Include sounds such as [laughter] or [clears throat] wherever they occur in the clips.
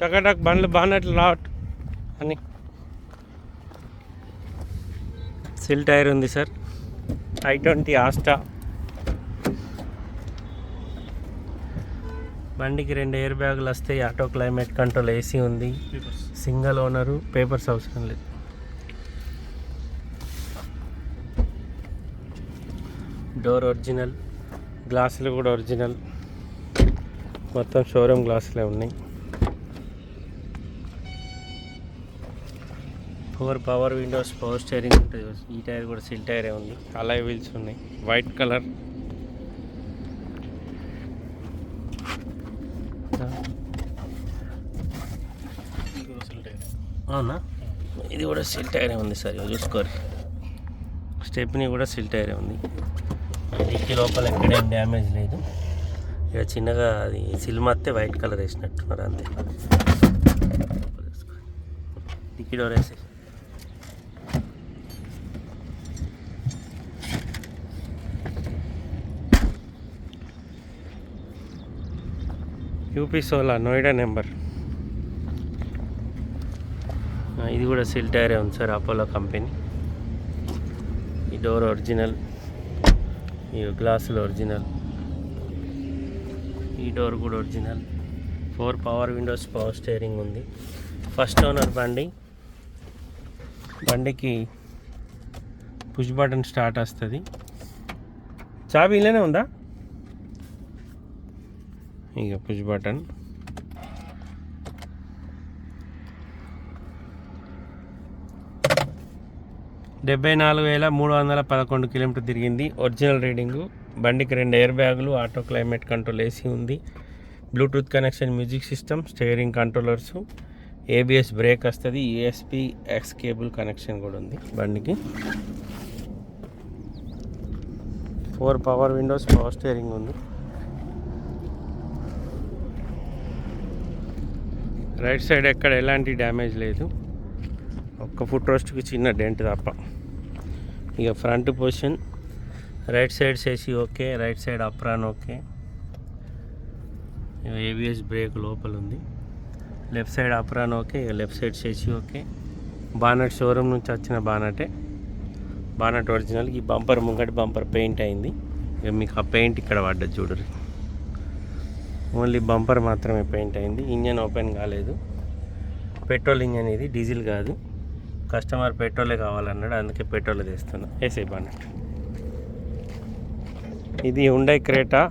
టకటక్ బండ్లు బాగున్నట్లు రావట్. అని సిల్ టైర్ ఉంది సార్. I twenty Asta. బండికి రెండు ఎయిర్ బ్యాగులు వస్తాయి. ఆటో క్లైమేట్ కంట్రోల్ ఏసీ ఉంది. సింగిల్ ఓనరు పేపర్స్ అవసరం లేదు. డోర్ ఒరిజినల్ గ్లాసులు కూడా ఒరిజినల్. మొత్తం షోరూమ్ గ్లాసులే ఉన్నాయి. Four power windows power steering ఉంటుంది. ఈ టైర్ కూడా సిల్ టైరే ఉంది. అలాయ్ వీల్స్ ఉన్నాయి. వైట్ కలర్ అవునా? ఇది కూడా సిల్ టైరే ఉంది సార్ చూసుకోరు. స్టెప్ని కూడా సిల్ టైరే ఉంది. డిక్కి లోపల ఎక్కడేం డ్యామేజ్ లేదు. ఇక చిన్నగా అది సిల్మత్తే వైట్ కలర్ వేసినట్టున్నారు అంతే. డిక్కి డోర్ వేసి యూపీ సోలా నోయిడా నెంబర్. ఇది కూడా సిల్ టైరే ఉంది సార్ అపోలో కంపెనీ. ఈ డోర్ ఒరిజినల్ ఈ గ్లాసులు ఒరిజినల్. ఈ డోర్ కూడా original. Four power windows power steering ఉంది. ఫస్ట్ ఓనర్ బండి. బండికి పుష్ బటన్ స్టార్ట్ వస్తుంది. చాబీ ఇలానే ఉందా? ఇక పుష్ బటన్ డెబ్బై నాలుగు వేల మూడు వందల పదకొండు కిలోమీటర్ తిరిగింది. Original reading. బండికి రెండు ఎయిర్ బ్యాగులు ఆటో క్లైమేట్ కంట్రోల్ ఏసీ ఉంది. Bluetooth connection music system steering controllers. ABS brake వస్తుంది. యూఎస్పి ఎక్స్ కేబుల్ కనెక్షన్ కూడా ఉంది బండికి. Four power windows power steering ఉంది. రైట్ సైడ్ ఎక్కడ ఎలాంటి డ్యామేజ్ లేదు. ఒక్క ఫుట్ రోస్ట్కి చిన్న డెంట్ తప్ప. ఇక ఫ్రంట్ పొజిషన్ రైట్ సైడ్ చేసి okay right side apron okay. ABS brake లోపల ఉంది. లెఫ్ట్ సైడ్ అప్రాన్ ఓకే ఇక లెఫ్ట్ సైడ్ చేసి ఓకే. బానట్ షోరూమ్ నుంచి వచ్చిన బానటే. Bonnet original. ఈ బంపర్ ముంగటి బంపర్ పెయింట్ అయింది. ఇక మీకు ఆ పెయింట్ ఇక్కడ పడ్డది చూడరు. ఓన్లీ బంపర్ మాత్రమే పెయింట్ అయింది. ఇంజన్ ఓపెన్ కాలేదు. పెట్రోల్ ఇంజన్ ఇది డీజిల్ కాదు. కస్టమర్ పెట్రోలే కావాలన్నాడు అందుకే పెట్రోల్ తెస్తున్నా. ఏసీ అన్నట్టు ఇది ఉండే క్రేటా?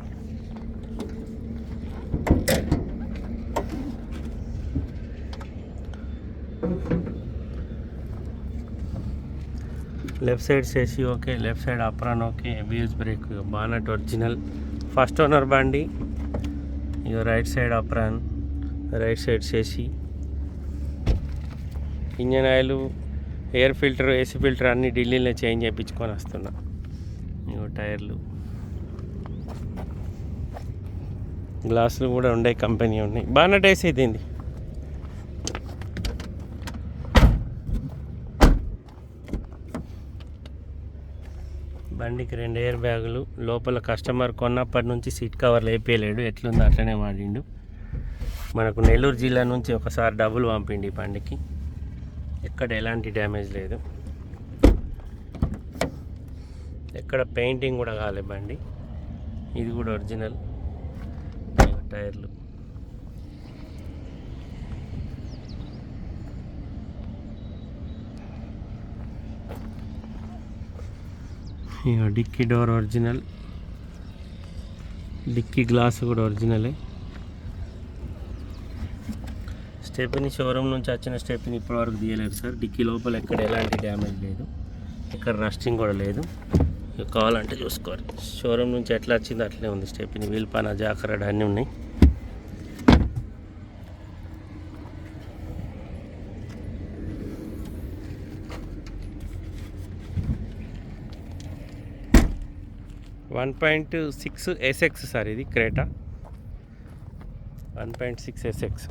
లెఫ్ట్ సైడ్ సేసి okay left side apron okay ABS brake bonnet original. First owner బండి ఇక right side apron right side చేసి engine oil air filter AC filter అన్ని ఢిల్లీలో చేంజ్ చేయించుకొని వస్తున్నా. ఇగో టైర్లు. గ్లాసులు కూడా ఉండే కంపెనీ ఉన్నాయి. బాగా టేస్ట్ దీన్ని బండికి రెండు ఎయిర్ బ్యాగులు లోపల కస్టమర్ కొన్నప్పటి నుంచి సీట్ కవర్లు వేపేయలేడు ఎట్లుందో అట్లనే వాడిండు. మనకు నెల్లూరు జిల్లా నుంచి ఒకసారి డబ్బులు పంపిండి ఈ బండికి. ఎక్కడ ఎలాంటి డ్యామేజ్ లేదు. ఎక్కడ పెయింటింగ్ కూడా కాలే బండి. ఇది కూడా ఒరిజినల్. టైర్లు. ఇక dicky door original. Dicky glass కూడా ఒరిజినలే. స్టెప్ని షోరూమ్ నుంచి వచ్చిన స్టెప్ని ఇప్పటివరకు తీయలేదు సార్. డిక్కీ లోపల ఎక్కడ ఎలాంటి డ్యామేజ్ లేదు. ఎక్కడ రస్టింగ్ కూడా లేదు. కావాలంటే చూసుకోవాలి. షోరూమ్ నుంచి ఎట్లా వచ్చిందో అట్లే ఉంది స్టెప్ని వీల్ పాన జాకరడ్ అన్నీ ఉన్నాయి. One point six SX sir ఇది Creta. One point six SX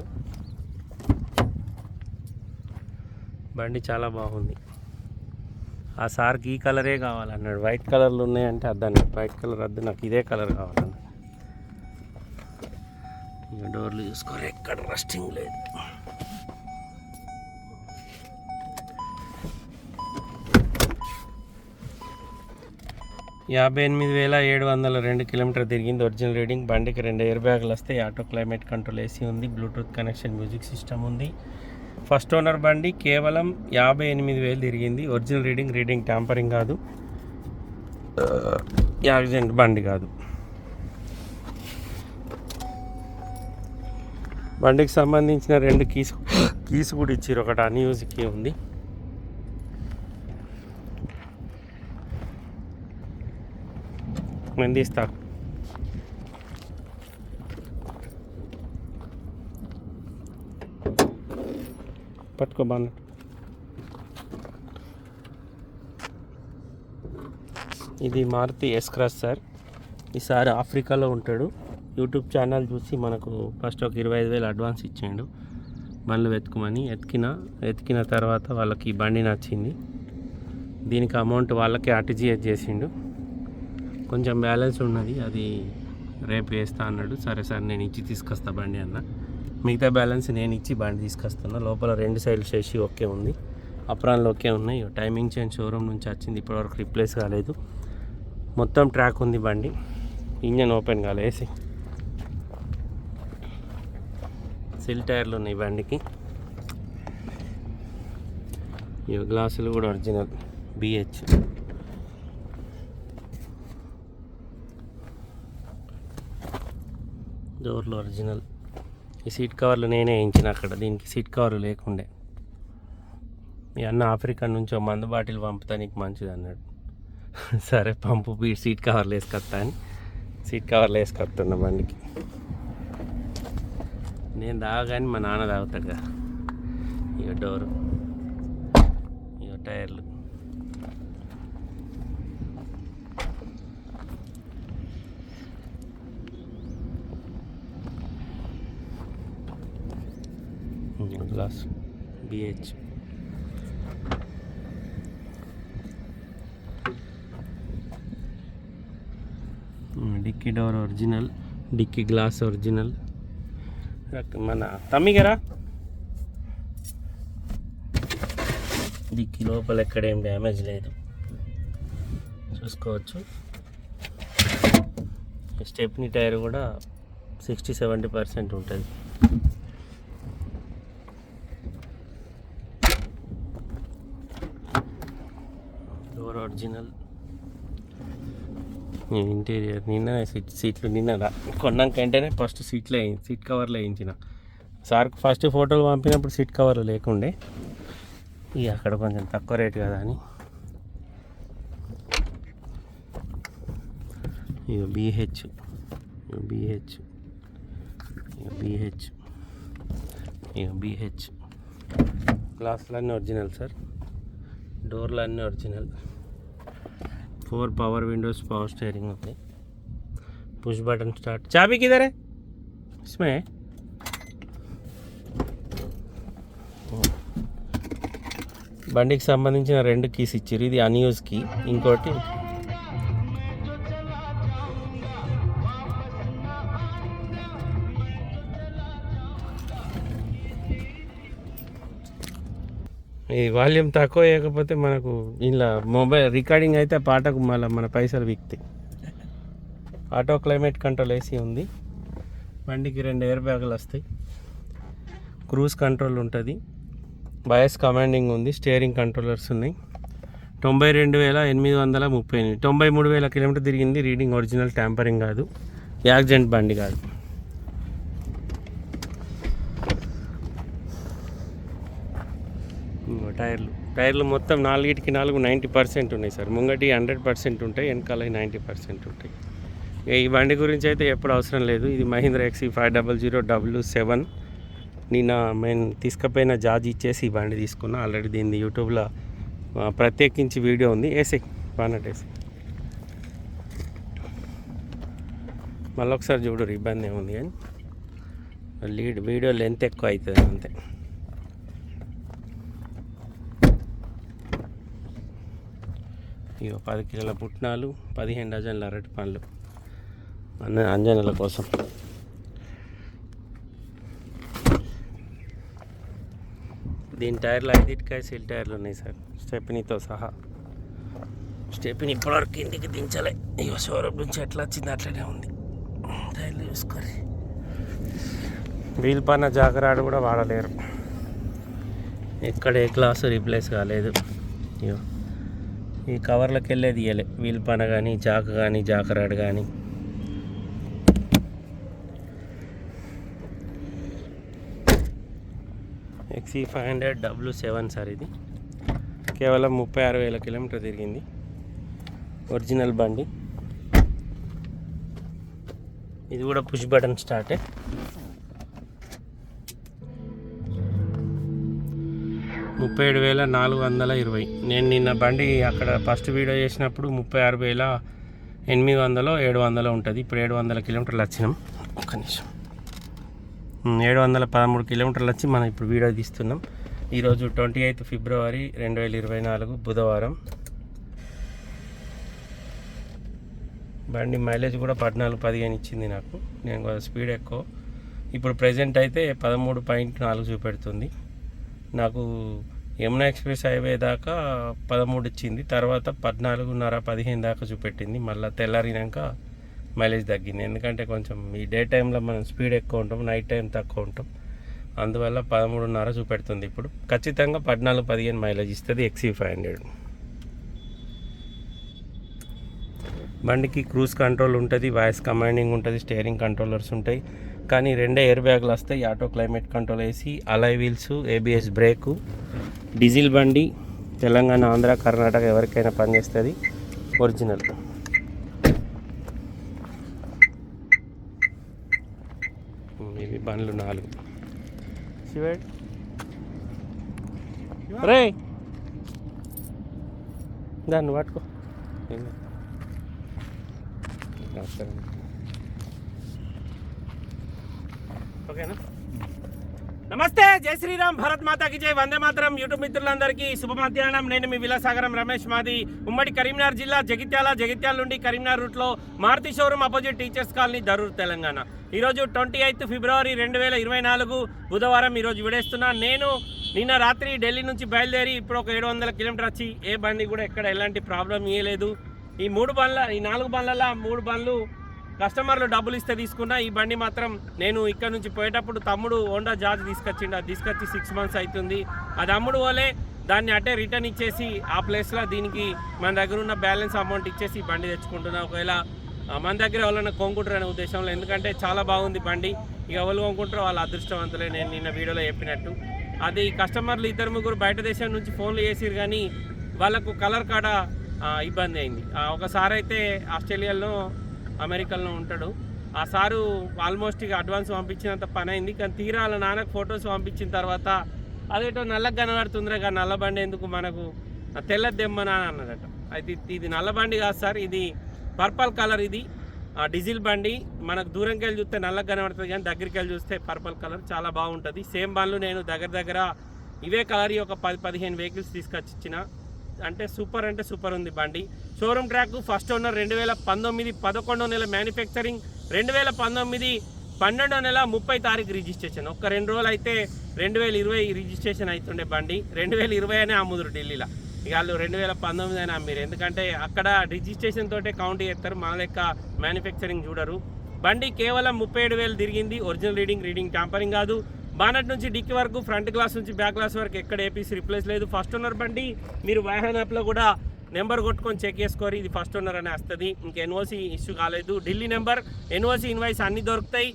బండి చాలా బాగుంది. ఆ సార్కి ఈ కలరే కావాలన్నాడు. వైట్ కలర్లు ఉన్నాయంటే అద్దన్నాడు వైట్ కలర్ వద్దు నాకు ఇదే కలర్ కావాలన్నాడు. ఇక ఇంకా డోర్లు చూసుకోరు ఎక్కడ రస్టింగ్ లేదు. యాభై ఎనిమిది వేల ఏడు వందల రెండు కిలోమీటర్ తిరిగింది ఒరిజినల్ రీడింగ్. బండికి రెండు ఎయిర్ బ్యాగులు వస్తాయి. ఆటో క్లైమేట్ కంట్రోల్ ఏసీ ఉంది. బ్లూటూత్ కనెక్షన్ మ్యూజిక్ సిస్టమ్ ఉంది. ఫస్ట్ ఓనర్ బండి కేవలం యాభై ఎనిమిది వేలు తిరిగింది. ఒరిజినల్ రీడింగ్ రీడింగ్ ట్యాంపరింగ్ కాదు. యాక్సిడెంట్ బండి కాదు. బండికి సంబంధించిన రెండు కీస్ కీస్ కూడా ఇచ్చారు ఒకటి అన్యూజ్ కీ ఉంది. నేను తీస్తా పట్టుకో బాగా ఇది మారుతి ఎస్క్రాస్ సార్ ఈసారి ఆఫ్రికాలో ఉంటాడు. యూట్యూబ్ ఛానల్ చూసి మనకు ఫస్ట్ ఒక ఇరవై ఐదు వేలు అడ్వాన్స్ ఇచ్చిండు బండ్లు వెతుకుమని ఎతికిన ఎతికిన తర్వాత వాళ్ళకి బండి నచ్చింది. దీనికి అమౌంట్ వాళ్ళకే ఆర్టీజీఎస్ చేసిండు. కొంచెం బ్యాలెన్స్ ఉన్నది అది రేపు వేస్తా అన్నాడు. సరే సార్ నేను ఇచ్చి తీసుకొస్తా బండి అన్న. మిగతా బ్యాలెన్స్ నేను ఇచ్చి బండి తీసుకొస్తున్నా. లోపల రెండు సైడ్లు చేసి ఓకే ఉంది. అప్రాన్లు ఓకే ఉన్నాయి. టైమింగ్ చేంజ్ షోరూమ్ నుంచి వచ్చింది. ఇప్పటివరకు రిప్లేస్ కాలేదు. మొత్తం ట్రాక్ ఉంది బండి. ఇంజన్ ఓపెన్ కాలే ఏసీ. సిల్ టైర్లు ఉన్నాయి బండికి. ఈ గ్లాసులు కూడా ఒరిజినల్ బిహెచ్ డోర్లు ఒరిజినల్. ఈ సీట్ కవర్లు నేనే వేయించిన అక్కడ. దీనికి సీట్ కవర్లు లేకుండే. మీ అన్న ఆఫ్రికా నుంచి ఒక మందు బాటిల్ పంపుతా నీకు మంచిది అన్నాడు. [laughs] సరే పంపు సీట్ కవర్లు వేసుకొస్తా అని సీట్ కవర్లు వేసుకొస్తున్నా బండికి. నేను తాగగానే మా నాన్న తాగుతాడు కదా ఇక డోరు. ఇక టైర్లు. Glass BH dickey door original dickey glass original మన తమ్మిగరా డిక్కీ లోపల ఎక్కడేం డ్యామేజ్ లేదు. చూసుకోవచ్చు. స్టెప్నీ టైర్ కూడా సిక్స్టీ సెవెంటీ పర్సెంట్ ఉంటుంది డోర్ ఒరిజినల్ ఇంటీరియర్ నిన్న సీట్ సీట్లు నిన్న కొన్నాకంటేనే కొన్నాక వెంటనే ఫస్ట్ సీట్లో సీట్ కవర్లో వేయించిన. సార్కి ఫస్ట్ ఫోటోలు పంపినప్పుడు సీట్ కవర్లు లేకుండే. ఇక అక్కడ కొంచెం తక్కువ రేట్ కదా అని. ఇక బీహెచ్ బీహెచ్ ఇక బీహెచ్ ఇక బీహెచ్ గ్లాసులు అన్నీ ఒరిజినల్ సార్ డోర్లు అన్నీ original four power windows power steering ఉంది పుష్ బటన్ స్టార్ట్ చాబీ కిధర్ है इसमें బండికి సంబంధించిన రెండు కీస్ ఇచ్చారు ఇది అన్యూజ్ కీ ఇంకోటి ఈ వాల్యూమ్ తక్కువ వేయకపోతే మనకు ఇలా మొబైల్ రికార్డింగ్ అయితే పాటకు మళ్ళీ మన పైసలు విక్తి. ఆటో క్లైమేట్ కంట్రోల్ ఏసీ ఉంది. బండికి రెండు ఎయిర్ బ్యాగులు వస్తాయి. క్రూజ్ కంట్రోల్ ఉంటుంది. బయస్ కమాండింగ్ ఉంది. స్టీరింగ్ కంట్రోలర్స్ ఉన్నాయి. తొంభై రెండు వేల ఎనిమిది వందల ముప్పై ఎనిమిది తొంభై మూడు వేల కిలోమీటర్ తిరిగింది. రీడింగ్ ఒరిజినల్ ట్యాంపరింగ్ కాదు. యాక్సిడెంట్ బండి కాదు ఇంకో టైర్లు. టైర్లు మొత్తం నాలుగిటికి నాలుగు నైంటీ పర్సెంట్ ఉన్నాయి సార్. ముంగటి హండ్రెడ్ పర్సెంట్ ఉంటాయి వెనకాల నైంటీ పర్సెంట్ ఉంటాయి. ఈ బండి గురించి అయితే ఎప్పుడు అవసరం లేదు. ఇది Mahindra XUV five double zero W seven. నిన్న నేను తీసుకుపోయిన జాజ్ ఇచ్చేసి ఈ బండి తీసుకున్నా. ఆల్రెడీ దీన్ని యూట్యూబ్లో ప్రత్యేకించి వీడియో ఉంది. ఏసీ బాగున్నట్టు ఏసీ. మళ్ళీ ఒకసారి చూడరు ఇబ్బంది ఏముంది కానీ. లీడ్ వీడియో లెంత్ ఎక్కువ అవుతుంది అంతే. ఇక పది కిలోల పుట్నాలు పదిహేను డజన్ల అరటి పండ్లు. అన్న అంజనల కోసం. దీని టైర్లు ఐదిటికాయ సెల్ టైర్లు ఉన్నాయి సార్. స్టెపినీతో సహా. స్టెప్ని ఇప్పటివరకు ఇంటికి దించలే. ఇక షోరూమ్ నుంచి ఎట్లా వచ్చింది అట్లనే ఉంది. టైర్లు చూసుకొని వీల్ పన్న జాగరాడు కూడా వాడలేరు. ఎక్కడ ఏ క్లాసు రీప్లేస్ కాలేదు. ఇక ఈ కవర్లకు వెళ్ళేది ఇయ్యలే. వీల్ పన కానీ జాక కానీ జాకరాడు కానీ XUV five hundred W seven sir ఇది. కేవలం ముప్పై ఆరు వేల కిలోమీటర్ తిరిగింది. ఒరిజినల్ బండి. ఇది కూడా పుష్ బటన్ స్టార్టే ముప్పై ఏడు వేల నాలుగు వందల ఇరవై. నేను నిన్న బండి అక్కడ ఫస్ట్ వీడియో చేసినప్పుడు ముప్పై ఆరు వేల ఎనిమిది వందలు ఏడు వందలు ఉంటుంది. ఇప్పుడు ఏడు వందల కిలోమీటర్లు వచ్చినాం ఒక్క నిమిషం. ఏడు వందల పదమూడు కిలోమీటర్లు వచ్చి మనం ఇప్పుడు వీడియో తీస్తున్నాం. ఈరోజు ట్వంటీ ఎయిత్ ఫిబ్రవరి రెండు వేల ఇరవై నాలుగు బుధవారం. బండి మైలేజ్ కూడా పద్నాలుగు పదిహేను ఇచ్చింది నాకు. నేను స్పీడ్ ఎక్కువ. ఇప్పుడు ప్రజెంట్ అయితే పదమూడు పాయింట్ నాలుగు చూపెడుతుంది. నాకు యమునా ఎక్స్ప్రెస్ హైవే దాకా పదమూడు ఇచ్చింది. తర్వాత పద్నాలుగున్నర పదిహేను దాకా చూపెట్టింది. మళ్ళీ తెల్లారినాక మైలేజ్ తగ్గింది. ఎందుకంటే కొంచెం ఈ డే టైంలో మనం స్పీడ్ ఎక్కువ ఉంటాం నైట్ టైం తక్కువ ఉంటాం. అందువల్ల పదమూడున్నర చూపెడుతుంది ఇప్పుడు. ఖచ్చితంగా పద్నాలుగు పదిహేను మైలేజ్ ఇస్తుంది ఎక్సీ ఫైవ్ హండ్రెడ్. బండికి క్రూజ్ కంట్రోల్ ఉంటుంది వాయిస్ కమాండింగ్ ఉంటుంది స్టీరింగ్ కంట్రోలర్స్ ఉంటాయి. కానీ రెండే ఎయిర్ బ్యాగ్లు వస్తాయి ఆటో క్లైమేట్ కంట్రోల్ వేసి alloy wheels ABS brake diesel బండి తెలంగాణ ఆంధ్ర కర్ణాటక ఎవరికైనా పనిచేస్తుంది ఒరిజినల్ ఇవి బండ్లు నాలుగు. శివాడ్ రే దాన్ని పట్టుకో. నమస్కారం. ఓకేనా? నమస్తే జై శ్రీరామ్ భరత్ మాతాకి జై. వందే మాతరం యూట్యూబ్ మిత్రులందరికీ శుభ మధ్యాహ్నం. నేను మీ విలాసాగరం రమేష్ మాది. ఉమ్మడి కరీంనగర్ జిల్లా జగిత్యాల జగిత్యాల నుండి కరీంనగర్ రూట్లో Maruti showroom opposite teachers colony Darur Telangana. ఈరోజు ట్వంటీ ఎయిత్ ఫిబ్రవరి రెండు వేల ఇరవై నాలుగు బుధవారం ఈరోజు విడేస్తున్నా. నేను నిన్న రాత్రి ఢిల్లీ నుంచి బయలుదేరి ఇప్పుడు ఒక ఏడు వందల కిలోమీటర్ వచ్చి ఏ బండి కూడా ఎక్కడ ఎలాంటి ప్రాబ్లం ఇవ్వలేదు ఈ మూడు బండ్ల ఈ నాలుగు బండ్ల మూడు బండ్లు కస్టమర్లు డబ్బులు ఇస్తే తీసుకున్నా ఈ బండి మాత్రం నేను ఇక్కడ నుంచి పోయేటప్పుడు తమ్ముడు హోండా జార్జ్ తీసుకొచ్చిండు. అది తీసుకొచ్చి సిక్స్ మంత్స్ అవుతుంది అది అమ్ముడు పోలే దాన్ని అట్టే రిటర్న్ ఇచ్చేసి ఆ ప్లేస్లో దీనికి మన దగ్గర ఉన్న బ్యాలెన్స్ అమౌంట్ ఇచ్చేసి బండి తెచ్చుకుంటున్నా. ఒకవేళ మన దగ్గర ఎవరైనా కొనుక్కుంటారు అనే ఉద్దేశంలో ఎందుకంటే చాలా బాగుంది బండి. ఇక ఎవరు కొనుక్కుంటారో వాళ్ళ అదృష్టవంతులే నేను నిన్న వీడియోలో చెప్పినట్టు. అది కస్టమర్లు ఇద్దరు ముగ్గురు బయట దేశం నుంచి ఫోన్లు చేసిరు కానీ వాళ్ళకు కలర్ కాడ ఇబ్బంది అయింది. ఒకసారి అయితే ఆస్ట్రేలియాలో అమెరికాలో ఉంటాడు. ఆ సారు ఆల్మోస్ట్ ఇక అడ్వాన్స్ పంపించినంత పని అయింది కానీ తీరాల నాన్నకు ఫొటోస్ పంపించిన తర్వాత అదేటో నల్లగా కనబడుతుందిరా కానీ నల్ల బండి ఎందుకు మనకు? తెల్ల దెమ్మనా అన్నదట అయితే ఇది- నల్లబండి కాదు సార్ ఇది పర్పల్ కలర్ ఇది. ఆ డీజిల్ బండి. మనకు దూరంకి వెళ్ళి చూస్తే నల్లగా కనబడుతుంది కానీ దగ్గరికి వెళ్ళి చూస్తే పర్పల్ కలర్ చాలా బాగుంటుంది. సేమ్ బండ్లు నేను దగ్గర దగ్గర ఇవే కలర్ ఒక పది పదిహేను వెహికల్స్ తీసుకొచ్చి ఇచ్చిన. అంటే సూపర్ అంటే సూపర్ ఉంది బండి. షోరూమ్ ట్రాక్ ఫస్ట్ ఓనర్ రెండు వేల పంతొమ్మిది పదకొండో నెల మ్యానుఫ్యాక్చరింగ్ రెండు వేల పంతొమ్మిది పన్నెండో నెల ముప్పై తారీఖు రిజిస్ట్రేషన్ ఒక్క రెండు రోజులు అయితే రెండు వేల ఇరవై రిజిస్ట్రేషన్ అవుతుండే బండి. రెండు వేల ఇరవై అనే అమ్ముదురు ఢిల్లీలో. ఇక వాళ్ళు రెండు వేల పంతొమ్మిది అయినా అమ్మిరు ఎందుకంటే అక్కడ రిజిస్ట్రేషన్ తోటే కౌంట్ చేస్తారు. మా లెక్క మ్యానుఫ్యాక్చరింగ్ చూడరు. బండి కేవలం ముప్పై ఏడు వేలు తిరిగింది. ఒరిజినల్ రీడింగ్ రీడింగ్ ట్యాంపరింగ్ కాదు. బానట్ నుంచి డిక్కి వరకు ఫ్రంట్ గ్లాస్ నుంచి బ్యాక్ గ్లాస్ వరకు ఎక్కడ ఏపీసీ రిప్లేస్ లేదు. ఫస్ట్ ఓనర్ బండి మీరు వాహన్ యాప్లో కూడా నెంబర్ కొట్టుకొని చెక్ చేసుకోరు. ఇది ఫస్ట్ ఓనర్ అని వస్తుంది. ఇంక ఎన్ఓసి ఇష్యూ కాలేదు. ఢిల్లీ నెంబర్ ఎన్ఓసి ఇన్వాయిస్ అన్నీ దొరుకుతాయి.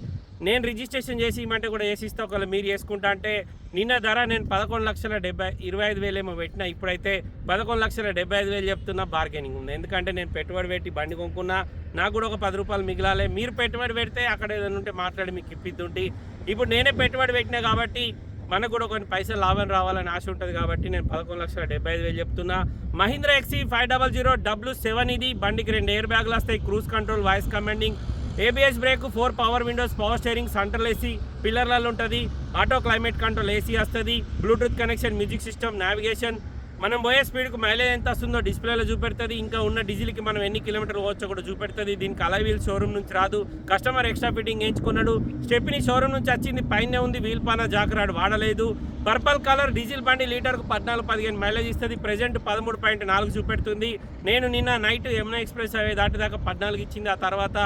నేను రిజిస్ట్రేషన్ చేసి ఇమ్మంటే కూడా వేసిస్తా ఒకవేళ మీరు చేసుకుంటా అంటే నిన్న ధర నేను పదకొండు లక్షల డెబ్బై ఇరవై ఐదు వేలు ఏమో పెట్టినా. ఇప్పుడైతే పదకొండు లక్షల డెబ్బై ఐదు వేలు చెప్తున్నా బార్గెనింగ్ ఉంది. ఎందుకంటే నేను పెట్టుబడి పెట్టి బండి కొనుక్కున్నా. నాకు కూడా ఒక పది రూపాయలు మిగిలాలి. మీరు పెట్టుబడి పెడితే అక్కడ ఏదైనా ఉంటే మాట్లాడి మీకు ఇప్పిద్దుంటే. ఇప్పుడు నేనే పెట్టుబడి పెట్టినా కాబట్టి మనకు కూడా కొన్ని పైసలు లాభం రావాలని ఆశ ఉంటుంది కాబట్టి నేను పదకొండు లక్షల డెబ్బై ఐదు వేలు చెప్తున్నా. Mahindra XUV five double zero W seven ఇది. బండికి రెండు ఎయిర్ బ్యాగులు వస్తాయి cruise control voice commanding ABS brake four power windows power steering central AC పిల్లర్లలో ఉంటుంది. ఆటో క్లైమేట్ కంట్రోల్ ఏసీ వస్తుంది. Bluetooth connection music system navigation మనం పోయే స్పీడ్కి మైలేజ్ ఎంత వస్తుందో డిస్ప్లేలో చూపెడుతుంది. ఇంకా ఉన్న డీజిల్కి మనం ఎన్ని కిలోమీటర్లు పోవచ్చో కూడా చూపెడుతుంది. దీనికి అలా వీల్ షోరూమ్ నుంచి రాదు. కస్టమర్ ఎక్స్ట్రా ఫిట్టింగ్ వేయించుకున్నాడు. స్టెప్ని షోరూమ్ నుంచి వచ్చింది. పైన ఉంది. వీల్ పాన జాకరాడు వాడలేదు. పర్పల్ కలర్ డీజిల్ బండి లీటర్కు పద్నాలుగు పదిహేను మైలేజ్ ఇస్తుంది. ప్రజెంట్ పదమూడు పాయింట్ నాలుగు చూపెడుతుంది. నేను నిన్న నైట్ యమునా ఎక్స్ప్రెస్ అవే దాటిదాకా పద్నాలుగు ఇచ్చింది. ఆ తర్వాత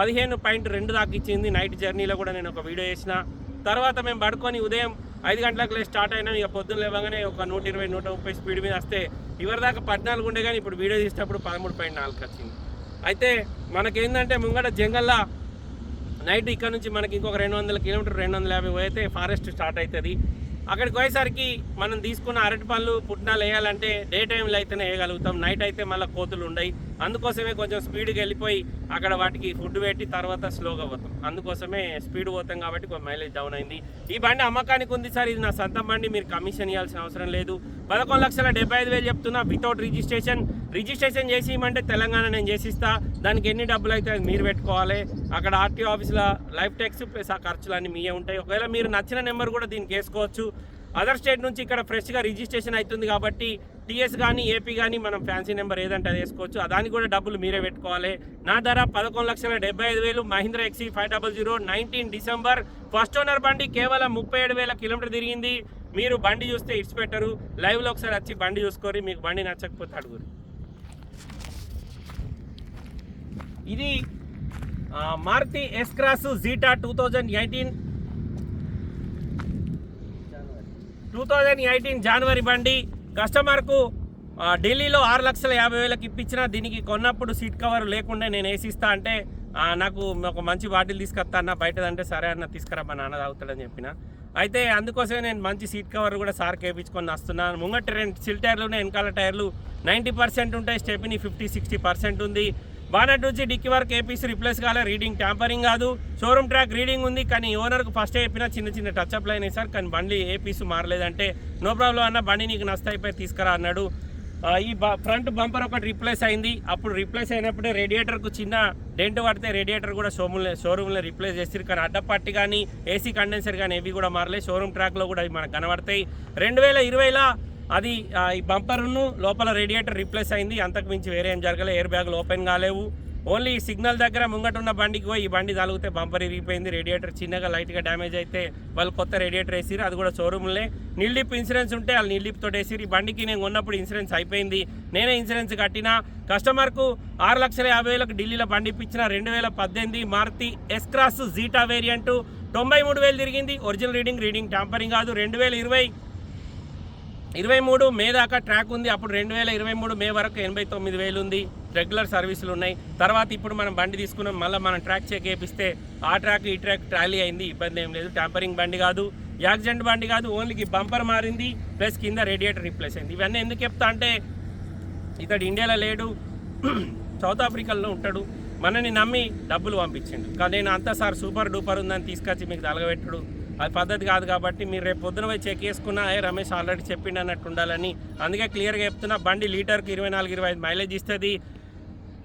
పదిహేను పాయింట్ రెండు దాకా ఇచ్చింది. నైట్ జర్నీలో కూడా నేను ఒక వీడియో చేసిన తర్వాత మేము పడుకొని ఉదయం ఐదు గంటలకు స్టార్ట్ అయినా ఇక పొద్దున్న లేవగానే ఒక నూట ఇరవై నూట ముప్పై స్పీడ్ మీద వస్తే ఇవరి దాకా పద్నాలుగు ఉండే కానీ ఇప్పుడు వీడియో తీసేటప్పుడు పదమూడు పాయింట్ నాలుగు వచ్చింది. అయితే మనకేందంటే ముంగట జంగల్లా నైట్ ఇక్కడ నుంచి మనకి ఇంకొక రెండు వందల కిలోమీటర్ రెండు వందల యాభై పోయితే ఫారెస్ట్ స్టార్ట్ అవుతుంది అక్కడికి పోయేసరికి మనం తీసుకున్న అరటి పళ్ళు పుట్నాలు వేయాలంటే డే టైంలో అయితేనే వేయగలుగుతాం. నైట్ అయితే మళ్ళీ కోతులు ఉండయి. అందుకోసమే కొంచెం స్పీడ్కి వెళ్ళిపోయి అక్కడ వాటికి ఫుడ్ పెట్టి తర్వాత స్లోగా పోతాం. అందుకోసమే స్పీడ్ పోతాం కాబట్టి కొంచెం మైలేజ్ డౌన్ అయింది. ఈ బండి అమ్మకానికి ఉంది సార్ ఇది నా సొంత బండి మీరు కమిషన్ ఇవ్వాల్సిన అవసరం లేదు. పదకొండు లక్షల డెబ్బై ఐదు వేలు చెప్తున్నా వితౌట్ రిజిస్ట్రేషన్. రిజిస్ట్రేషన్ చేసి ఇవ్వమంటే తెలంగాణ నేను చేసిస్తా. దానికి ఎన్ని డబ్బులు అయితే మీరు పెట్టుకోవాలి. అక్కడ ఆర్టీఓ ఆఫీస్లో లైఫ్ ట్యాక్స్ ప్లస్ ఆ ఖర్చులు అన్నీ మీయే ఉంటాయి. ఒకవేళ మీరు నచ్చిన నెంబర్ కూడా దీనికి వేసుకోవచ్చు. అదర్ స్టేట్ నుంచి ఇక్కడ ఫ్రెష్గా రిజిస్ట్రేషన్ అవుతుంది కాబట్టి టీఎస్ కానీ ఏపీ కానీ మనం ఫ్యాన్సీ నెంబర్ ఏదంటే అది వేసుకోవచ్చు. దానికి కూడా డబ్బులు మీరే పెట్టుకోవాలి. నా ధర పదకొండు లక్షల డెబ్బై ఐదు వేలు. Mahindra XUV five double zero nineteen December first owner బండి కేవలం ముప్పై ఏడు వేల కిలోమీటర్ తిరిగింది. మీరు బండి చూస్తే ఇట్స్ పెట్టరు లైవ్లో ఒకసారి వచ్చి బండి చూసుకోరు మీకు బండి నచ్చకపోతే అడుగురు. ఇది Maruti S cross Zeta two thousand eighteen two thousand eighteen జనవరి బండి కస్టమర్కు ఢిల్లీలో ఆరు లక్షల యాభై వేలకు ఇప్పించిన దీనికి కొన్నప్పుడు సీట్ కవర్ లేకుండా నేను వేసిస్తా అంటే నాకు ఒక మంచి బాటిల్ తీసుకొస్తా అన్న బయటదంటే సరే అన్న తీసుకురా మా నాన్న తాగుతాడని చెప్పిన. అయితే అందుకోసమే నేను మంచి సీట్ కవర్ కూడా సార్ కేపించుకొని వస్తున్నాను ముంగట రెండు సిల్ టైర్లు వెనకాల టైర్లు నైంటీ పర్సెంట్ ఉంటాయి స్టెపిని ఫిఫ్టీ సిక్స్టీ పర్సెంట్ ఉంది. బానట్ నుంచి డిక్కి వరకు ఏపీసీ రిప్లేస్ కాలే రీడింగ్ ట్యాంపరింగ్ కాదు. షోరూమ్ ట్రాక్ రీడింగ్ ఉంది కానీ ఓనర్కు ఫస్ట్ చెప్పిన చిన్న చిన్న టచ్అప్లు అయినాయి సార్ కానీ బండి ఏ మారలేదంటే నో ప్రాబ్లం అన్న బండి నీకు నష్ట అయిపోయి తీసుకురా అన్నాడు. ఈ ఫ్రంట్ బంపర్ ఒకటి రీప్లేస్ అయింది. అప్పుడు రిప్లేస్ అయినప్పుడే రేడియేటర్కు చిన్న డెంట్ పడితే రేడియేటర్ కూడా షోరూమ్లో షోరూమ్లో రిప్లేస్ చేస్తారు కానీ అడ్డపట్టి కానీ ఏసీ కండెన్సర్ కానీ ఏవి కూడా మారలే. షోరూమ్ ట్రాక్లో కూడా అవి మనకు కనబడతాయి. రెండు వేల ఇరవైలో అది ఈ బంపర్ను లోపల రేడియేటర్ రీప్లేస్ అయింది. అంతకు మించి వేరే ఏం జరగలేదు ఎయిర్ బ్యాగులు ఓపెన్ కాలేవు. ఓన్లీ సిగ్నల్ దగ్గర ముంగట ఉన్న బండికి పోయి ఈ బండి తగిలితే బంపర్ ఇరిగిపోయింది. రేడియేటర్ చిన్నగా లైట్గా డ్యామేజ్ అయితే వాళ్ళు కొత్త రేడియేటర్ వేసిరు అది కూడా షోరూమ్లే. నిల్లిప్ ఇన్సూరెన్స్ ఉంటే వాళ్ళు నిల్డిప్తో వేసిరు ఈ బండికి నేను కొన్నప్పుడు ఇన్సూరెన్స్ అయిపోయింది. నేనే ఇన్సూరెన్స్ కట్టిన. కస్టమర్కు ఆరు లక్షల యాభై వేలకు ఢిల్లీలో బండి ఇప్పించిన రెండు వేల పద్దెనిమిది మారుతి ఎస్క్రాస్ జీటా వేరియంటు తొంభై మూడు వేలు తిరిగింది. ఒరిజినల్ రీడింగ్ రీడింగ్ ట్యాంపరింగ్ కాదు. రెండు వేల ఇరవై ఇరవై మూడు మే దాకా ట్రాక్ ఉంది. అప్పుడు రెండు వేల ఇరవై మూడు మే వరకు ఎనభై తొమ్మిది వేలు ఉంది రెగ్యులర్ సర్వీసులు ఉన్నాయి. తర్వాత ఇప్పుడు మనం బండి తీసుకున్నాం. మళ్ళీ మనం ట్రాక్ చెక్ చేపిస్తే ఆ ట్రాక్ ఈ ట్రాక్ ట్రాలీ అయింది. ఇబ్బంది ఏం లేదు. ట్యాంపరింగ్ బండి కాదు. యాక్సిడెంట్ బండి కాదు. ఓన్లీకి బంపర్ మారింది. ప్లస్ కింద రేడియేటర్ రీప్లేస్ అయింది. ఇవన్నీ ఎందుకు చెప్తా అంటే ఇతడు ఇండియాలో లేడు. [clears throat] సౌత్ ఆఫ్రికాలో ఉంటాడు. మనని నమ్మి డబ్బులు పంపించిండు. కానీ నేను అంతా సార్ సూపర్ డూపర్ ఉందని తీసుకొచ్చి మీకు తలగబెట్టడు. అది పద్ధతి కాదు కాబట్టి మీరు రేపు పొద్దున పోయి చెక్ చేసుకున్నా ఏ రమేష్ ఆల్రెడీ చెప్పిండు అన్నట్టు ఉండాలని. అందుకే క్లియర్గా చెప్తున్నా బండి లీటర్కి ఇరవై నాలుగు ఇరవై ఐదు మైలేజ్ ఇస్తుంది.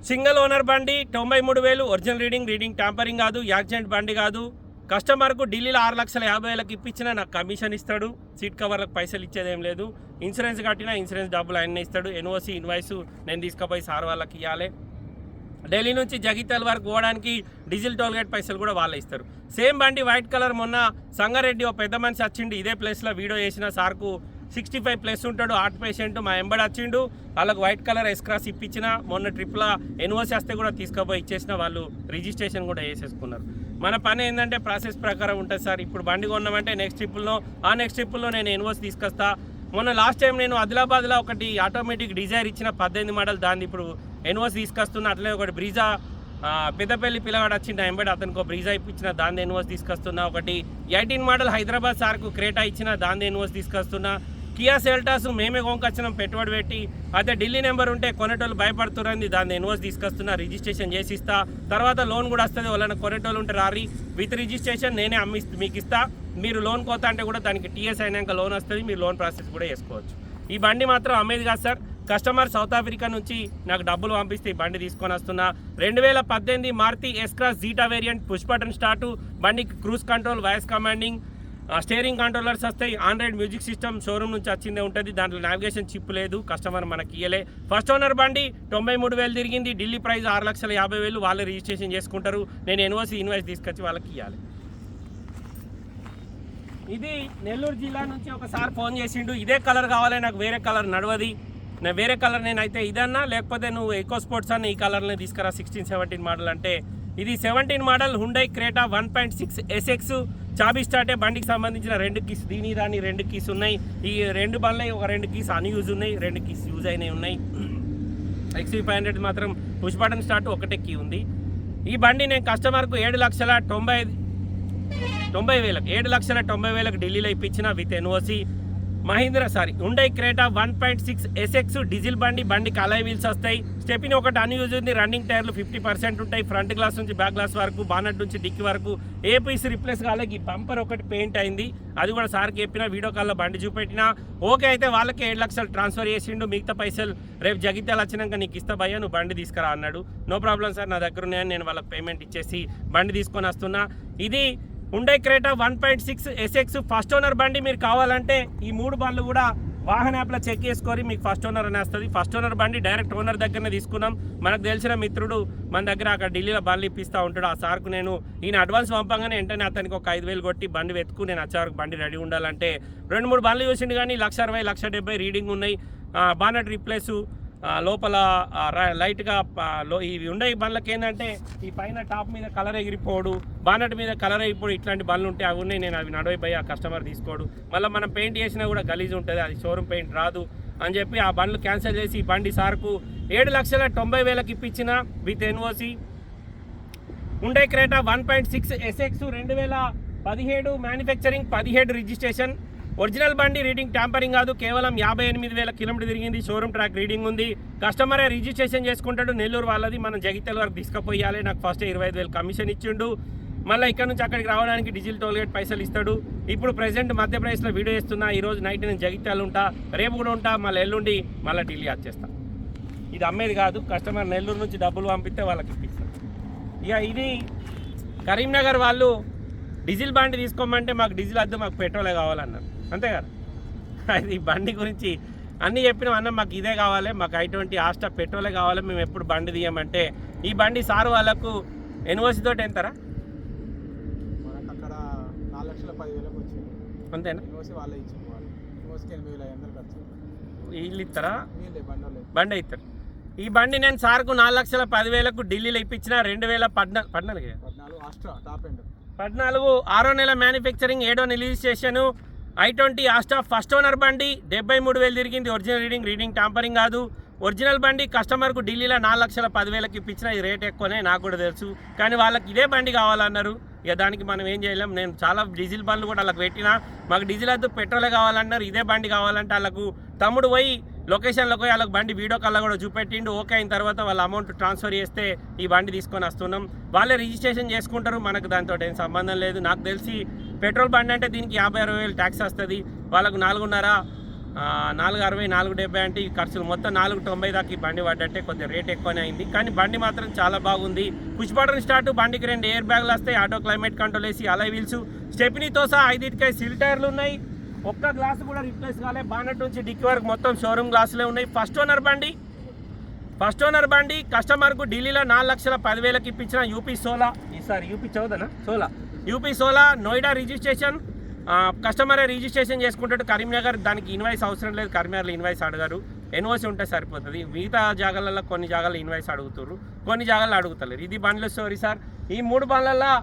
సింగిల్ ఓనర్ బండి తొంభై మూడు వేలు ఒరిజినల్ రీడింగ్ రీడింగ్ ట్యాంపరింగ్ కాదు యాక్సిడెంట్ బండి కాదు. కస్టమర్కు ఢిల్లీలో ఆరు లక్షల యాభై వేలకు ఇప్పించినా నాకు కమిషన్ ఇస్తాడు సీట్ కవర్లకు పైసలు ఇచ్చేదేం లేదు. ఇన్సూరెన్స్ కట్టినా ఇన్సూరెన్స్ డబ్బులు ఆయన ఇస్తాడు. ఎన్ఓసి ఇన్వాయిస్ నేను తీసుకుపోయి సార్ వాళ్ళకి ఇవ్వాలి ఢిల్లీ నుంచి జగిత్యాల వరకు పోవడానికి డీజిల్ టోల్గేట్ పైసలు కూడా వాళ్ళే ఇస్తారు. సేమ్ బండి వైట్ కలర్ మొన్న సంగారెడ్డి ఒక పెద్ద మనిషి వచ్చిండు ఇదే ప్లేస్లో వీడియో చేసిన సార్కు సిక్స్టీ ఫైవ్ ప్లస్ ఉంటాడు హార్ట్ పేషెంట్ మా ఎంబడి వచ్చిండు వాళ్ళకు వైట్ కలర్ ఎస్క్రాస్ ఇప్పించిన మొన్న ట్రిప్లో ఎన్ఓసి వస్తే కూడా తీసుకుపోయి ఇచ్చేసిన వాళ్ళు రిజిస్ట్రేషన్ కూడా వేసేసుకున్నారు మన పని ఏంటంటే ప్రాసెస్ ప్రకారం ఉంటుంది సార్ ఇప్పుడు బండి కొన్నామంటే నెక్స్ట్ ట్రిప్లో ఆ నెక్స్ట్ ట్రిప్లో నేను ఎన్ఓసి తీసుకొస్తా. మొన్న లాస్ట్ టైం నేను ఆదిలాబాద్లో ఒకటి ఆటోమేటిక్ డిజైర్ ఇచ్చిన పద్దెనిమిది మోడల్ దాన్ని ఇప్పుడు ఎన్ఓసి తీసుకొస్తున్నా అట్లే ఒకటి బ్రీజా పెద్దపల్లి పిల్లగాడు వచ్చిండు ఎంబెడ్ అతనికి ఒక బ్రీజా ఇప్పించిన దాని ఎన్ఓసి తీసుకొస్తున్నా ఒకటి ఎయిటీన్ మోడల్ హైదరాబాద్ సార్కు క్రేటా ఇచ్చిన దాని ఎన్ఓసి తీసుకొస్తున్నా. కియా సెల్టాస్ మేమే కొనుకొచ్చినాం పెట్టుబడి పెట్టి. అదే ఢిల్లీ నెంబర్ ఉంటే కొనేటోళ్ళు భయపడుతురంది దాన్ని ఎన్ఓసి తీసుకొస్తున్నా రిజిస్ట్రేషన్ చేసి ఇస్తా తర్వాత లోన్ కూడా వస్తుంది వాళ్ళని కొనేటోళ్ళు ఉంటే రారి. విత్ రిజిస్ట్రేషన్ నేనే అమ్మి మీకు ఇస్తా మీరు లోన్ కోత అంటే కూడా దానికి టీఎస్ అయినాక లోన్ వస్తుంది మీరు లోన్ ప్రాసెస్ కూడా చేసుకోవచ్చు. ఈ బండి మాత్రం అమ్మేది కాదు సార్. కస్టమర్ సౌత్ ఆఫ్రికా నుంచి నాకు డబ్బులు పంపిస్తే బండి తీసుకొని వస్తున్నా. రెండు వేల పద్దెనిమిది Maruti S cross Zeta variant push button start బండికి cruise control voice commanding steering controllers వస్తాయి. ఆండ్రాయిడ్ మ్యూజిక్ సిస్టమ్ షోరూమ్ నుంచి వచ్చిందే ఉంటుంది. దాంట్లో నావిగేషన్ చిప్ లేదు. కస్టమర్ మనకి ఇయ్యలే. ఫస్ట్ ఓనర్ బండి తొంభై మూడు వేలు తిరిగింది. ఢిల్లీ ప్రైస్ ఆరు లక్షల యాభై వేలు. వాళ్ళే రిజిస్ట్రేషన్ చేసుకుంటారు. నేను ఎన్ఓసి ఇన్వాయిస్ తీసుకొచ్చి వాళ్ళకి ఇవ్వాలి ఇది నెల్లూరు జిల్లా నుంచి ఒకసారి ఫోన్ చేసిండు. ఇదే కలర్ కావాలి. నాకు వేరే కలర్ నడవది. నేను వేరే కలర్ నేనైతే ఇదన్నా లేకపోతే నువ్వు ఎకో స్పోర్ట్స్ అని ఈ కలర్ని తీసుకురా సిక్స్టీన్ సెవెంటీన్ మోడల్ అంటే. ఇది seventeen model Hyundai Creta one point six SX చాబీ స్టార్టే బండికి సంబంధించిన రెండు కీస్ దీని దాని రెండు కీస్ ఉన్నాయి. ఈ రెండు బండ్లై ఒక రెండు కీస్ అన్యూజ్ ఉన్నాయి రెండు కీస్ యూజ్ అయినవి ఉన్నాయి. ఎక్స్వీ ఫైవ్ హండ్రెడ్ మాత్రం పుష్ బటన్ స్టార్ట్ ఒకటే కీ ఉంది. ఈ బండి నేను కస్టమర్కు ఏడు లక్షల తొంభై తొంభై వేలకు ఏడు లక్షల తొంభై వేలకు ఢిల్లీలో ఇప్పించిన విత్ ఎన్ఓసి మహీంద్రా సారీ ఉండే Creta one point six SX diesel బండి బండికి అలాయ్ వీల్స్ వస్తాయి. స్టెపిన్ ఒకటి అన్యూజ్ ఉంది రన్నింగ్ టైర్లు ఫిఫ్టీ పర్సెంట్ ఉంటాయి. ఫ్రంట్ గ్లాస్ నుంచి బ్యాక్ గ్లాస్ వరకు బానట్ నుంచి డిక్కి వరకు. ఏ పీస్ రిప్లేస్ కాలేకి ఈ బంపర్ ఒకటి పెయింట్ అయింది. అది కూడా సార్కి చెప్పిన వీడియో కాల్లో బండి చూపెట్టినా. ఓకే అయితే వాళ్ళకి ఏడు లక్షలు ట్రాన్స్ఫర్ చేసిండు. మిగతా పైసలు రేపు జగిత్యాల వచ్చినాక నీకు ఇస్తా భయ్యా నువ్వు బండి తీసుకురా అన్నాడు. నో ప్రాబ్లం సార్ నా దగ్గర ఉన్నాయని నేను వాళ్ళకి పేమెంట్ ఇచ్చేసి బండి తీసుకొని వస్తున్నా. ఇది ఉండే Creta one point six SX first owner బండి మీరు కావాలంటే ఈ మూడు బండ్లు కూడా వాహన యాప్లో చెక్ చేసుకొని మీకు ఫస్ట్ ఓనర్ అని వస్తుంది ఫస్ట్ ఓనర్ బండి డైరెక్ట్ ఓనర్ దగ్గరనే తీసుకున్నాం. మనకు తెలిసిన మిత్రుడు మన దగ్గర అక్కడ ఢిల్లీలో బండ్లు ఇప్పిస్తూ ఉంటాడు. ఆ సార్కు నేను ఈయన అడ్వాన్స్ పంపంగానే వెంటనే అతనికి ఒక ఐదు వేలు కొట్టి బండి వెతుకు నేను వచ్చేవరకు బండి రెడీ ఉండాలంటే రెండు మూడు బండ్లు చూసిండు కానీ లక్ష అరవై లక్ష డెబ్బై రీడింగ్ ఉన్నాయి. బానట్ రీప్లేసు లోపల లైట్గా లో ఇవి ఉండే బండ్లకి ఏంటంటే ఈ పైన టాప్ మీద కలర్ ఎగిరిపోడు బానట్ మీద కలర్ అయిపోడు ఇట్లాంటి బండ్లు ఉంటే అవి ఉన్నాయి నేను అవి నడవై పోయి ఆ కస్టమర్ తీసుకోడు. మళ్ళీ మనం పెయింట్ చేసినా కూడా గలీజ్ ఉంటుంది అది షోరూమ్ పెయింట్ రాదు అని చెప్పి ఆ బండ్లు క్యాన్సిల్ చేసి ఈ బండి సార్కు ఏడు లక్షల తొంభై వేలకు ఇప్పించిన విత్ ఎన్ఓసి. ఉండే Creta one point six SX రెండు వేల పదిహేడు మ్యానుఫ్యాక్చరింగ్ పదిహేడు రిజిస్ట్రేషన్. ఒరిజినల్ బండి రీడింగ్ ట్యాంపరింగ్ కాదు కేవలం యాభై ఎనిమిది వేల కిలోమీటర్ తిరిగింది షోరూమ్ ట్రాక్ రీడింగ్ ఉంది. కస్టమరే రిజిస్ట్రేషన్ చేసుకుంటాడు నెల్లూరు వాళ్ళది మనం జగిత్యాల వరకు తీసుకుపోయాలి. నాకు ఫస్ట్ ఇరవై ఐదు వేలు కమిషన్ ఇచ్చిండు. మళ్ళీ ఇక్కడ నుంచి అక్కడికి రావడానికి డీజిల్ టోల్గేట్ పైసలు ఇస్తాడు. ఇప్పుడు ప్రెసెంట్ మధ్యప్రదేశ్లో వీడియో ఇస్తున్నా ఈ రోజు నైట్ నేను జగిత్యాలు ఉంటా రేపు కూడా ఉంటా మళ్ళీ ఎల్లుండి మళ్ళీ ఢిల్లీ వచ్చేస్తా ఇది అమ్మేది కాదు కస్టమర్ నెల్లూరు నుంచి డబ్బులు పంపిస్తే వాళ్ళకి ఇప్పిస్తారు ఇక ఇది కరీంనగర్ వాళ్ళు డీజిల్ బండి తీసుకోమంటే మాకు డీజిల్ వద్దు మాకు పెట్రోలే కావాలన్నారు. అంతే కదా అది ఈ బండి గురించి అన్నీ చెప్పినాం అన్న మాకు ఇదే కావాలి మాకు ఐ ట్వంటీ ఆస్టా పెట్రోలే కావాలి మేము ఎప్పుడు బండి తీయమంటే ఈ బండి సార్ వాళ్ళకు ఎన్ఓసి తోటి ఎంతరా? అంతేనా? వాళ్ళే ఇస్తారా బండి అవుతారు ఈ బండి నేను సార్కు నాలుగు లక్షల పదివేలకు ఢిల్లీలో ఇప్పించిన రెండు వేల పద్నా పద్నాలుగు? పద్నాలుగు పద్నాలుగు ఆరో నెల మ్యానుఫ్యాక్చరింగ్ ఏడో registration i twenty Asta first owner బండి డెబ్బై మూడు వేలు తిరిగింది. ఒరిజినల్ రీడింగ్ రీడింగ్ టాంపరింగ్ కాదు. ఒరిజినల్ బండి కస్టమర్కు ఢిల్లీలో నాలుగు లక్షల పదివేలకు ఇప్పించిన ఇది రేట్ ఎక్కువనే నాకు కూడా తెలుసు. కానీ వాళ్ళకి ఇదే బండి కావాలన్నారు. ఇక దానికి మనం ఏం చేయలేం. నేను చాలా డీజిల్ బండ్లు కూడా వాళ్ళకి పెట్టినా. మాకు డీజిల్ వద్దు పెట్రోలే కావాలన్నారు. ఇదే బండి కావాలంటే వాళ్ళకు తమ్ముడు పోయి లొకేషన్లోకి పోయి వాళ్ళకి బండి వీడియో కల్లా కూడా చూపెట్టిండు. ఓకే అయిన తర్వాత వాళ్ళ అమౌంట్ ట్రాన్స్ఫర్ చేస్తే ఈ బండి తీసుకొని వస్తున్నాం. వాళ్ళే రిజిస్ట్రేషన్ చేసుకుంటారు. మనకు దాంతో ఏం సంబంధం లేదు. నాకు తెలిసి పెట్రోల్ బండి అంటే దీనికి యాభై అరవై వేలు ట్యాక్స్ వస్తుంది. వాళ్ళకు నాలుగున్నర నాలుగు అరవై నాలుగు డెబ్బై అంటే ఈ ఖర్చులు మొత్తం నాలుగు తొంభై దాకా ఈ బండి పడ్డంటే కొద్దిగా రేట్ ఎక్కువనే అయింది. కానీ బండి మాత్రం చాలా బాగుంది. పుష్ బటన్ స్టార్ట్ బండికి రెండు ఎయిర్ బ్యాగ్లు వస్తాయి. ఆటో క్లైమేట్ కంట్రోల్ వేసి అలై వీల్స్. స్టెపినీతో సహా ఐదింటికాయ సిల్ టైర్లు ఉన్నాయి. ఒక్క గ్లాస్ కూడా రిప్లేస్ కాలే. బానట్ నుంచి డిక్కి వరకు మొత్తం షోరూమ్ గ్లాసులే ఉన్నాయి. ఫస్ట్ ఓనర్ బండి. ఫస్ట్ ఓనర్ బండి కస్టమర్కు ఢిల్లీలో నాలుగు లక్షల పదివేలకు ఇప్పించిన యూపీ సోలా. ఈసారి యూపీ చౌదనా? సోలా. యూపీ సోలా నోయిడా రిజిస్ట్రేషన్. కస్టమరే రిజిస్ట్రేషన్ చేసుకుంటాడు. కరీంనగర్ దానికి ఇన్వాయిస్ అవసరం లేదు. కరీంనగర్లో ఇన్వాయిస్ అడగారు. ఎన్ఓసి ఉంటే సరిపోతుంది. మిగతా జాగాలలో కొన్ని జాగాలు ఇన్వాయిస్ అడుగుతారు కొన్ని జాగాల్లో అడుగుతలేరు. ఇది బండ్ల స్టోరీ సార్. ఈ మూడు బండ్లలో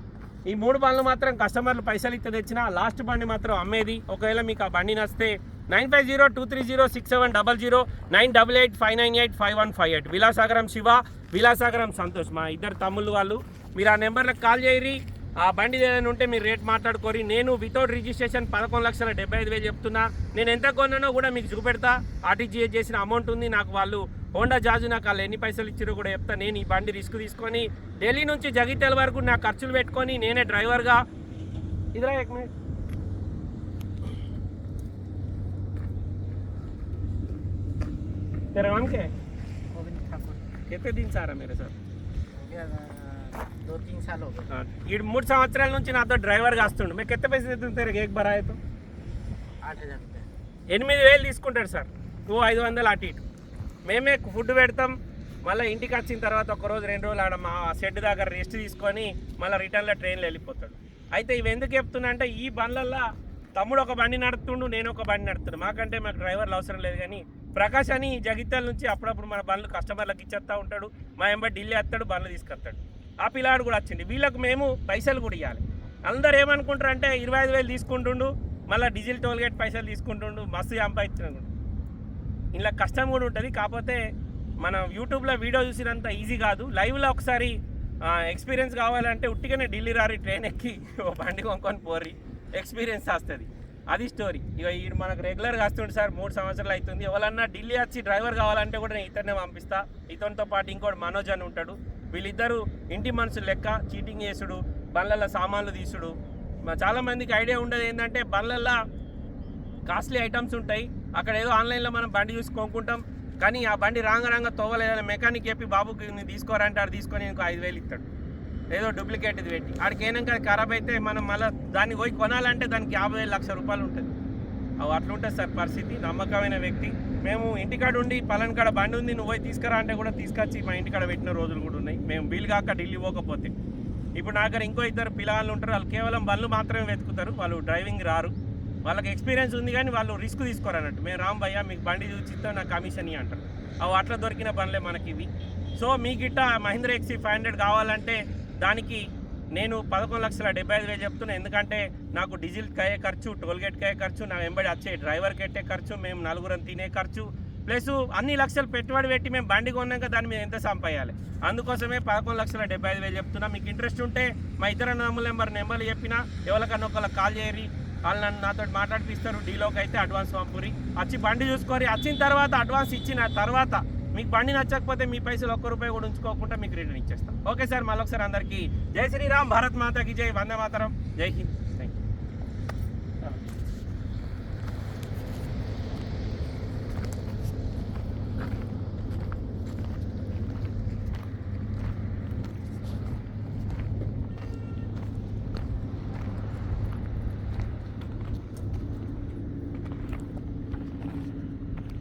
ఈ మూడు బండ్లు మాత్రం కస్టమర్లు పైసలు ఇస్తే తెచ్చిన లాస్ట్ బండి మాత్రం అమ్మేది. ఒకవేళ మీకు ఆ బండి నస్తే nine five zero two three zero six seven double zero nine double eight five nine eight five one five eight. Vilasagaram Shiva Vilasagaram Santosh మా ఇద్దరు తమ్ముళ్ళు వాళ్ళు. మీరు ఆ నెంబర్లకు కాల్ చేయరి ఆ బండి ఏదైనా ఉంటే మీరు రేట్ మాట్లాడుకోరి నేను వితౌట్ రిజిస్ట్రేషన్ పదకొండు లక్షల డెబ్బై ఐదు వేలు చెప్తున్నా నేను ఎంత కొన్నానో కూడా మీకు చూపెడతా ఆర్టీజీఎస్ చేసిన అమౌంట్ ఉంది నాకు వాళ్ళు హోండా జాజు నాకు వాళ్ళు ఎన్ని పైసలు ఇచ్చారో కూడా చెప్తా నేను ఈ బండి రిస్క్ తీసుకొని ఢిల్లీ నుంచి జగిత్యాల వరకు నా ఖర్చులు పెట్టుకొని నేనే డ్రైవర్గా ఇదిరా ఎక్ మినిట్ तेरा नाम क्या है गोविंद ठाकुर कितने दिन से आ रहा है मेरे साथ हो गया अ, दो तीन साल हो गए ఈ మూడు సంవత్సరాల నుంచి నాతో డ్రైవర్గా వస్తుండు మీకు ఎత్త పైసలు ఎత్తుంటారు ఏక్ బరాయితో आठ हजार रुपये ఎనిమిది వేలు తీసుకుంటాడు సార్ ఓ ఐదు వందలు అటు ఇటు మేమే ఫుడ్ పెడతాం మళ్ళీ ఇంటికి వచ్చిన తర్వాత ఒక రోజు రెండు రోజులు ఆడ మా షెడ్ దగ్గర రెస్ట్ తీసుకొని మళ్ళీ రిటర్న్లో ట్రైన్లో వెళ్ళిపోతాడు అయితే ఇవి ఎందుకు చెప్తున్నా అంటే ఈ బండ్లల్లో తమ్ముడు ఒక బండి నడుపుతుండు నేను ఒక బండి నడుపుతున్నాను మాకంటే మాకు డ్రైవర్లు అవసరం లేదు కానీ ప్రకాష్ అని జగిత్యాల నుంచి అప్పుడప్పుడు మన బండ్లు కస్టమర్లకు ఇచ్చేస్తా ఉంటాడు మా ఎంబడి ఢిల్లీ వస్తాడు బండ్లు తీసుకొస్తాడు ఆ పిల్లాడు కూడా వచ్చింది వీళ్ళకు మేము పైసలు కూడా ఇవ్వాలి అందరు ఏమనుకుంటారు అంటే ఇరవై ఐదు వేలు తీసుకుంటుండు మళ్ళీ డీజిల్ టోల్గేట్ పైసలు తీసుకుంటుండు మస్తు సంపాదించుకుంటు ఇలా కష్టం కూడా ఉంటుంది. కాకపోతే మనం యూట్యూబ్లో వీడియో చూసినంత ఈజీ కాదు. లైవ్లో ఒకసారి ఎక్స్పీరియన్స్ కావాలంటే ఉట్టిగానే ఢిల్లీ రారి ట్రైన్ ఎక్కి ఓ బండి కొనుక్కొని పోరి ఎక్స్పీరియన్స్ వస్తుంది. అది స్టోరీ. ఇక ఈ మనకు రెగ్యులర్గా వస్తుంది సార్ మూడు సంవత్సరాలు అవుతుంది. ఎవరన్నా ఢిల్లీ వచ్చి డ్రైవర్ కావాలంటే కూడా నేను ఇతనే పంపిస్తా. ఇతనితో పాటు ఇంకోటి మనోజ్ అని ఉంటాడు. వీళ్ళిద్దరూ ఇంటి మనుషులు లెక్క చీటింగ్ చేసుడు బండ్లలో సామాన్లు తీసుడు. చాలామందికి ఐడియా ఉండదు ఏంటంటే బండ్లల్లో కాస్ట్లీ ఐటమ్స్ ఉంటాయి. అక్కడ ఏదో ఆన్లైన్లో మనం బండి చూసి కొనుక్కుంటాం. కానీ ఆ బండి రాంగ రాంగ తోవలేదని మెకానిక్ చెప్పి బాబుకి నేను తీసుకోరంటే ఆడు తీసుకొని ఇంకో ఐదు వేలు ఇస్తాడు. ఏదో డూప్లికేట్ ఇది పెట్టి. ఆడికి ఏనాక ఖరాబ్ అయితే మనం మళ్ళీ దాన్ని పోయి కొనాలంటే దానికి యాభై వేల లక్ష రూపాయలు ఉంటుంది. అవి అట్లుంటుంది సార్ పరిస్థితి. నమ్మకమైన వ్యక్తి. మేము ఇంటికాడ ఉండి పలాన్ కాడ బండి ఉంది నువ్వు పోయి తీసుకురా అంటే కూడా తీసుకొచ్చి మా ఇంటికాడ పెట్టిన రోజులు కూడా ఉన్నాయి. మేము వీలు కాక ఢిల్లీ పోకపోతే. ఇప్పుడు నా దగ్గర ఇంకో ఇద్దరు పిల్లలు ఉంటారు వాళ్ళు కేవలం బండ్లు మాత్రమే వెతుకుతారు వాళ్ళు డ్రైవింగ్ రారు. వాళ్ళకి ఎక్స్పీరియన్స్ ఉంది కానీ వాళ్ళు రిస్క్ తీసుకోరు అన్నట్టు. మేము రామ్ భయ్య మీకు బండి చూసి నాకు కమిషన్ ఇయ్యి అంటారు. అవి అట్లా దొరికిన బండ్లే మనకి ఇవి సో మీ గిట్ట మహీంద్ర ఎక్సీ ఫైవ్ హండ్రెడ్ కావాలంటే దానికి నేను పదకొండు లక్షల డెబ్బై ఐదు వేలు చెప్తున్నా. ఎందుకంటే నాకు డీజిల్ అయ్యే ఖర్చు టోల్గేట్కి అయ్యే ఖర్చు నా వెంబడి వచ్చే డ్రైవర్కి పెట్టే ఖర్చు మేము నలుగురం తినే ఖర్చు ప్లస్ అన్ని లక్షలు పెట్టుబడి పెట్టి మేము బండి కొన్నాక దాని మీద ఎంత సంపాయాలి? అందుకోసమే పదకొండు లక్షల డెబ్బై ఐదు వేలు చెప్తున్నా. మీకు ఇంట్రెస్ట్ ఉంటే మా ఇతర నమ్ముల నెంబర్ నెంబర్లు చెప్పినా ఎవరికన్నా ఒకళ్ళకి కాల్ చేయరి వాళ్ళు నన్ను నాతో మాట్లాడిపిస్తారు. డీలోకి అయితే అడ్వాన్స్ పంపురి వచ్చి బండి చూసుకొని వచ్చిన తర్వాత అడ్వాన్స్ ఇచ్చిన తర్వాత మీకు బండి నచ్చకపోతే మీ పైసలు ఒక్క రూపాయి కూడా ఉంచుకోకుండా మీకు రిటర్న్ ఇచ్చేస్తాం. ఓకే సార్ మళ్ళొకసారి అందరికీ జై శ్రీరామ్ భారత్ మాతకి జై వందే మాతరం జై హింద్.